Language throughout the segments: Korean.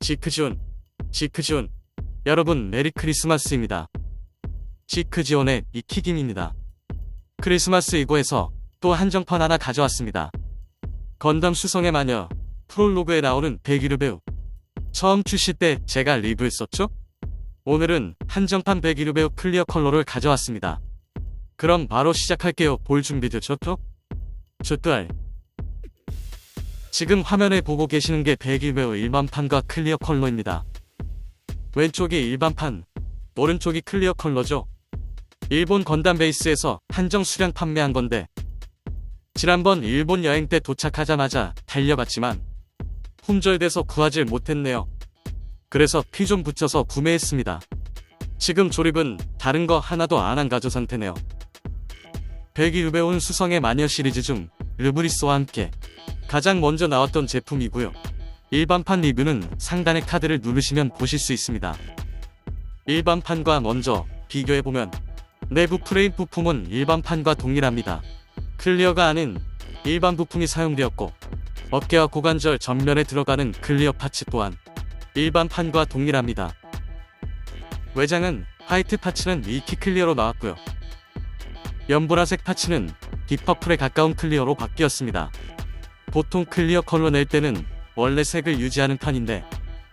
지크지온, 지크지온. 여러분 메리 크리스마스입니다. 지크지온의 이키김입니다. 크리스마스 이고에서 또 한정판 하나 가져왔습니다. 건담 수성의 마녀 프롤로그에 나오는 백이르 배우. 처음 출시 때 제가 리뷰했었죠? 오늘은 한정판 백이르 배우 클리어 컬러를 가져왔습니다. 그럼 바로 시작할게요. 볼 준비되셨죠? 좋달. 지금 화면에 보고 계시는 게 배우 일반판과 클리어 컬러입니다. 왼쪽이 일반판, 오른쪽이 클리어 컬러죠. 일본 건담 베이스에서 한정 수량 판매한 건데 지난번 일본 여행 때 도착하자마자 달려갔지만 품절돼서 구하질 못했네요. 그래서 피 좀 붙여서 구매했습니다. 지금 조립은 다른 거 하나도 안 한 가조 상태네요. 백이 배운 수성의 마녀 시리즈 중 르브리스와 함께 가장 먼저 나왔던 제품이고요. 일반판 리뷰는 상단의 카드를 누르시면 보실 수 있습니다. 일반판과 먼저 비교해보면 내부 프레임 부품은 일반판과 동일합니다. 클리어가 아닌 일반 부품이 사용되었고 어깨와 고관절 전면에 들어가는 클리어 파츠 또한 일반판과 동일합니다. 외장은 화이트 파츠는 밀키 클리어로 나왔고요. 연보라색 파츠는 딥퍼플에 가까운 클리어로 바뀌었습니다. 보통 클리어 컬러 낼 때는 원래 색을 유지하는 편인데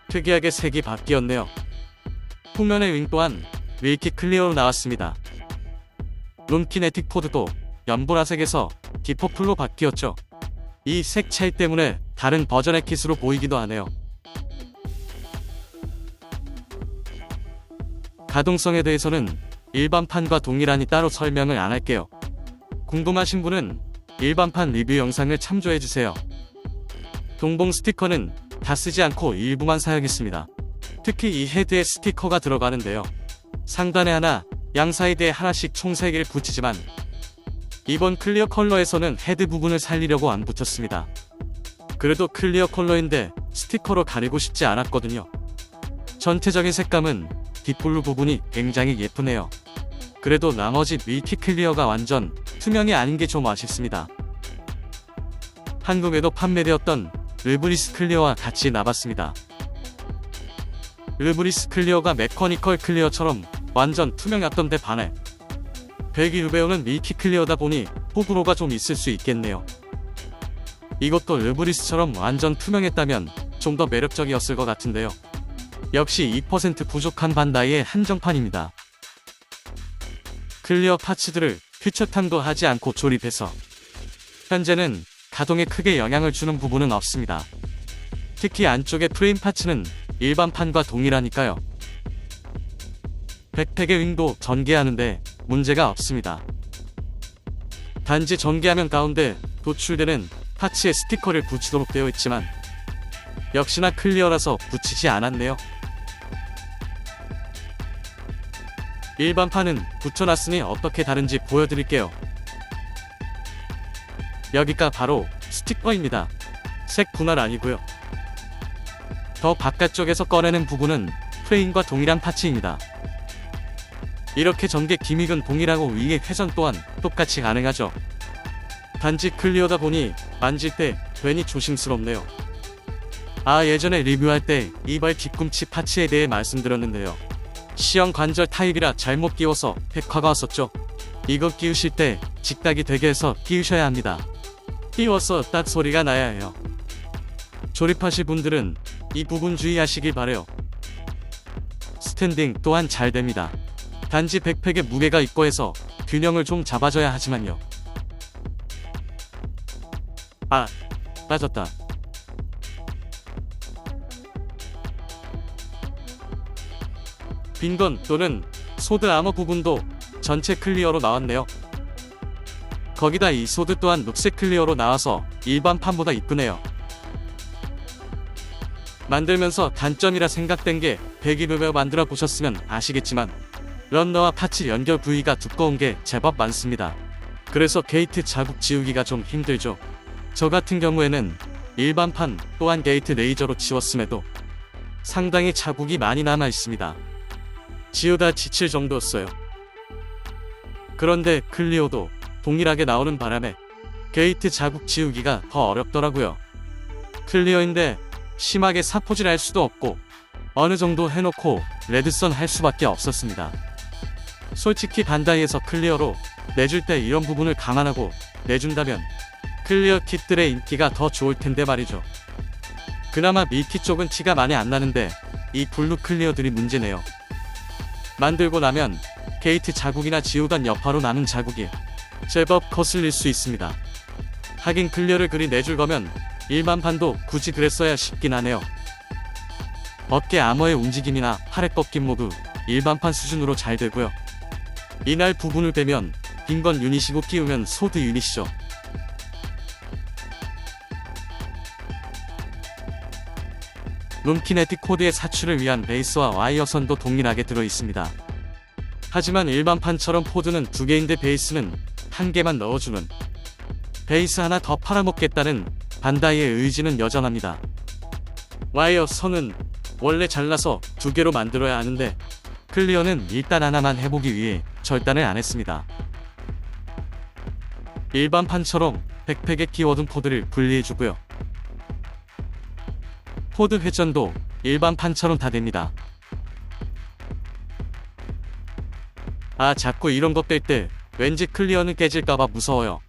특이하게 색이 바뀌었네요. 후면의 윙 또한 밀키 클리어로 나왔습니다. 룸키네틱 포드도 연보라색에서 딥퍼플로 바뀌었죠. 이 색 차이 때문에 다른 버전의 킷으로 보이기도 하네요. 가동성에 대해서는 일반판과 동일하니 따로 설명을 안 할게요. 궁금하신 분은 일반판 리뷰 영상을 참조해주세요. 동봉 스티커는 다 쓰지 않고 일부만 사용했습니다. 특히 이 헤드에 스티커가 들어가는데요. 상단에 하나, 양 사이드에 하나씩 총 3개를 붙이지만 이번 클리어 컬러에서는 헤드 부분을 살리려고 안 붙였습니다. 그래도 클리어 컬러인데 스티커로 가리고 싶지 않았거든요. 전체적인 색감은 뒷블루 부분이 굉장히 예쁘네요. 그래도 나머지 밀키 클리어가 완전 투명이 아닌 게 좀 아쉽습니다. 한국에도 판매되었던 르브리스 클리어와 같이 나봤습니다. 르브리스 클리어가 메커니컬 클리어처럼 완전 투명했던데 반해 배기 유배우는 밀키 클리어다 보니 호불호가 좀 있을 수 있겠네요. 이것도 르브리스처럼 완전 투명했다면 좀 더 매력적이었을 것 같은데요. 역시 2% 부족한 반다이의 한정판입니다. 클리어 파츠들을 퓨처탄도 하지 않고 조립해서 현재는 가동에 크게 영향을 주는 부분은 없습니다. 특히 안쪽의 프레임 파츠는 일반판과 동일하니까요. 백팩의 윙도 전개하는데 문제가 없습니다. 단지 전개하면 가운데 도출되는 파츠에 스티커를 붙이도록 되어 있지만 역시나 클리어라서 붙이지 않았네요. 일반판은 붙여놨으니 어떻게 다른지 보여드릴게요. 여기가 바로 스티커입니다. 색 분할 아니고요. 더 바깥쪽에서 꺼내는 부분은 프레임과 동일한 파츠입니다. 이렇게 전개 기믹은 동일하고 위의 회전 또한 똑같이 가능하죠. 단지 클리어다 보니 만질 때 괜히 조심스럽네요. 아 예전에 리뷰할 때 이발 뒤꿈치 파츠에 대해 말씀드렸는데요. 시형 관절 타입이라 잘못 끼워서 백화가 왔었죠. 이거 끼우실 때 직닥이 되게 해서 끼우셔야 합니다. 끼워서 딱 소리가 나야 해요. 조립하실 분들은 이 부분 주의하시길 바래요. 스탠딩 또한 잘 됩니다. 단지 백팩에 무게가 있고 해서 균형을 좀 잡아줘야 하지만요. 아, 빠졌다. 빈건 또는 소드 아머 부분도 전체 클리어로 나왔네요. 거기다 이 소드 또한 녹색 클리어로 나와서 일반 판보다 이쁘네요. 만들면서 단점이라 생각된 게 배기르며 만들어 보셨으면 아시겠지만 런너와 파츠 연결 부위가 두꺼운 게 제법 많습니다. 그래서 게이트 자국 지우기가 좀 힘들죠. 저 같은 경우에는 일반판 또한 게이트 레이저로 지웠음에도 상당히 자국이 많이 남아 있습니다. 지우다 지칠 정도였어요. 그런데 클리오도 동일하게 나오는 바람에 게이트 자국 지우기가 더 어렵더라고요. 클리어인데 심하게 사포질 할 수도 없고 어느 정도 해놓고 레드선 할 수밖에 없었습니다. 솔직히 반다이에서 클리어로 내줄 때 이런 부분을 감안하고 내준다면 클리어 킷들의 인기가 더 좋을 텐데 말이죠. 그나마 밀키 쪽은 티가 많이 안 나는데 이 블루 클리어들이 문제네요. 만들고 나면 게이트 자국이나 지우간 여파로 남은 자국이 제법 거슬릴 수 있습니다. 하긴 클리어를 그리 내줄 거면 일반판도 굳이 그랬어야 싶긴 하네요. 어깨 아머의 움직임이나 팔의 꺾임 모두 일반판 수준으로 잘 되고요. 이날 부분을 빼면 빈건 유닛이고 끼우면 소드 유닛이죠. 룸키네틱 코드의 사출을 위한 베이스와 와이어선도 동일하게 들어 있습니다. 하지만 일반판처럼 포드는 두 개인데 베이스는 한 개만 넣어주는 베이스 하나 더 팔아먹겠다는 반다이의 의지는 여전합니다. 와이어 선은 원래 잘라서 두 개로 만들어야 하는데 클리어는 일단 하나만 해보기 위해 절단을 안 했습니다. 일반판처럼 백팩에 끼워둔 포드를 분리해주고요. 포드 회전도 일반판처럼 다 됩니다. 아 자꾸 이런 거뺄때 왠지 클리어는 깨질까봐 무서워요.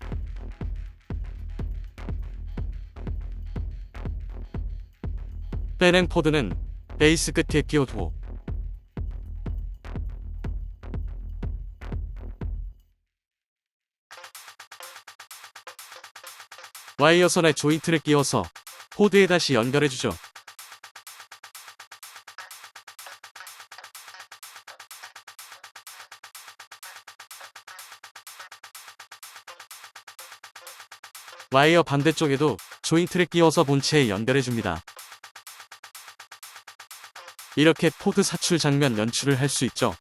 빼낸 포드는 베이스 끝에 끼워두고 와이어선에 조인트를 끼워서 포드에 다시 연결해주죠. 와이어 반대쪽에도 조인트를 끼워서 본체에 연결해줍니다. 이렇게 포드 사출 장면 연출을 할 수 있죠.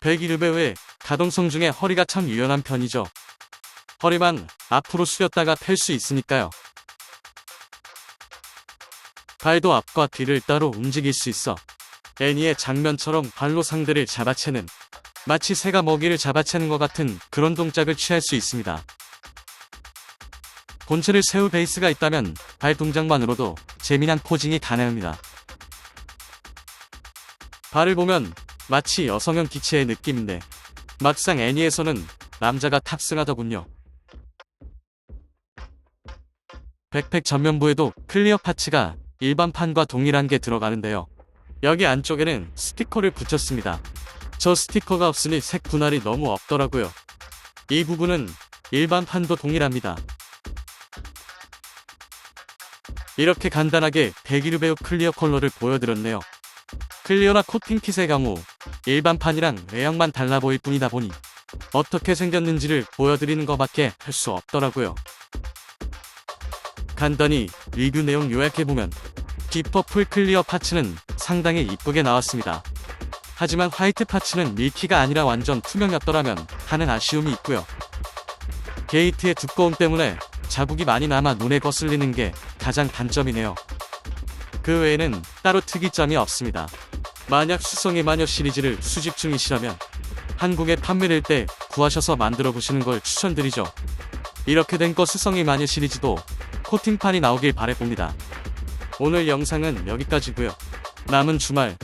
배기르베의 가동성 중에 허리가 참 유연한 편이죠. 허리만 앞으로 숙였다가 펼 수 있으니까요. 발도 앞과 뒤를 따로 움직일 수 있어 애니의 장면처럼 발로 상대를 잡아채는 마치 새가 먹이를 잡아채는 것 같은 그런 동작을 취할 수 있습니다. 본체를 세울 베이스가 있다면 발 동작만으로도 재미난 포징이 가능합니다. 발을 보면 마치 여성형 기체의 느낌인데 막상 애니에서는 남자가 탑승하더군요. 백팩 전면부에도 클리어 파츠가 일반판과 동일한 게 들어가는데요. 여기 안쪽에는 스티커를 붙였습니다. 저 스티커가 없으니 색 분할이 너무 없더라고요. 이 부분은 일반 판도 동일합니다. 이렇게 간단하게 배기르 배우 클리어 컬러를 보여드렸네요. 클리어나 코팅 킷의 경우 일반판이랑 외형만 달라 보일 뿐이다 보니 어떻게 생겼는지를 보여드리는 것밖에 할 수 없더라고요. 간단히 리뷰 내용 요약해보면 딥퍼플 클리어 파츠는 상당히 이쁘게 나왔습니다. 하지만 화이트 파츠는 밀키가 아니라 완전 투명이었더라면 하는 아쉬움이 있고요. 게이트의 두꺼움 때문에 자국이 많이 남아 눈에 거슬리는 게 가장 단점이네요. 그 외에는 따로 특이점이 없습니다. 만약 수성의 마녀 시리즈를 수집 중이시라면 한국에 판매될 때 구하셔서 만들어 보시는 걸 추천드리죠. 이렇게 된 거 수성의 마녀 시리즈도 코팅판이 나오길 바래봅니다. 오늘 영상은 여기까지고요. 남은 주말,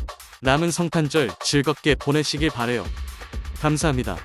남은 성탄절 즐겁게 보내시길 바래요. 감사합니다.